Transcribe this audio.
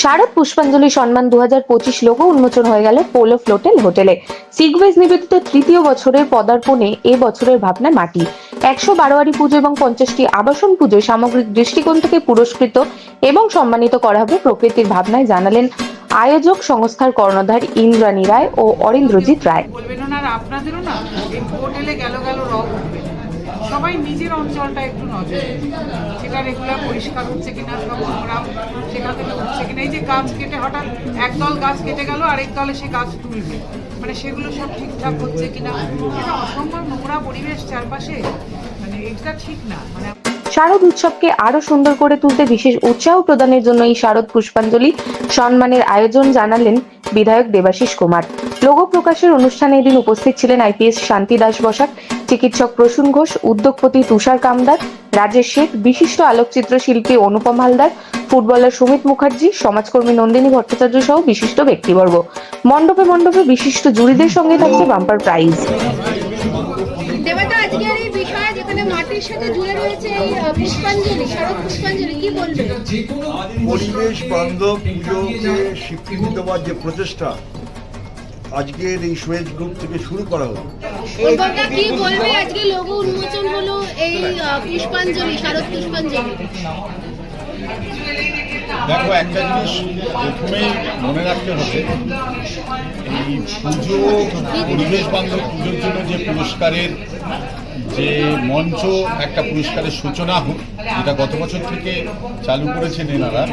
শারদ পুষ্পাঞ্জলি সম্মান দু হাজার পঁচিশ লোগো উন্মোচন হয়ে গেল পোলো ফ্লোটেল হোটেলে। সিগওয়েজ নিবেদিত তৃতীয় বছরের পদার্পণে এ বছরের ভাবনা মাটি। একশো বারোয়ারি পুজো এবং পঞ্চাশটি আবাসন পুজোয় সামগ্রিক দৃষ্টিকোণ থেকে পুরস্কৃত এবং সম্মানিত করা হবে প্রকৃতির ভাবনায় জানালেন আয়োজক সংস্থার কর্ণধার ইন্দ্রাণী রায় ও অরিন্দ্রজিৎ রায়। সবাই নিজের অঞ্চলটা একটু নজর। সেটা রেগুলার পরিষ্কার হচ্ছে কিনা সব নোংরা সেখান থেকে উঠছে কিনা এই যে গাছ কেটে হঠাৎ একদল গাছ কেটে গেল, আরেক দলে সে গাছ তুলবে। মানে সেগুলো সব ঠিকঠাক হচ্ছে কিনা? এটা অসম্ভব নোংরা পরিবেশ চারপাশে। মানে এটা ঠিক না। মানে শারদ উৎসবকে আরও সুন্দর করে তুলতে বিশেষ উৎসাহ প্রদানের জন্য এই শারদ পুষ্পাঞ্জলি সম্মানের আয়োজন জানালেন বিধায়ক দেবাশিস কুমার। লোগো প্রকাশের অনুষ্ঠানে এদিন উপস্থিত ছিলেন আইপিএস শান্তি দাস বসাক, চিকিৎসক প্রসূন ঘোষ, উদ্যোগপতি তুষার কামদার, রাজেশ শেখ বিশিষ্ট আলোকচিত্র শিল্পী অনুপম হালদার ফুটবলার সুমিত মুখার্জি সমাজকর্মী নন্দিনী ভট্টাচার্য সহ বিশিষ্ট ব্যক্তিবর্গ। মণ্ডপে মণ্ডপে বিশিষ্ট জুরিদের সঙ্গে থাকছে বাম্পার প্রাইজ। আজকের এই বিষয়ে যেখানে মাটির সাথে জুড়ে রয়েছে এই পুষ্পাঞ্জলি শারদ পুষ্পাঞ্জলি কি বলবেন পরিবেশ বান্ধব পুজোকে স্বীকৃতি দেওয়ার যে প্রচেষ্টা আজকের এই সুয়েজ গ্রুপ থেকে শুরু করা হলো কি বলবে আজকে লোগো উন্মোচন হলো এই পুষ্পাঞ্জলি শারদ পুষ্পাঞ্জলি? দেখো, একটা জিনিস প্রথমে মনে রাখতে হবে, এই পুজো, পরিবেশ বান্ধব পুজোর জন্য যে পুরস্কারের যে মঞ্চ, একটা পুরস্কারের সূচনা হোক, যেটা গত বছর থেকে চালু করেছেন এনারা।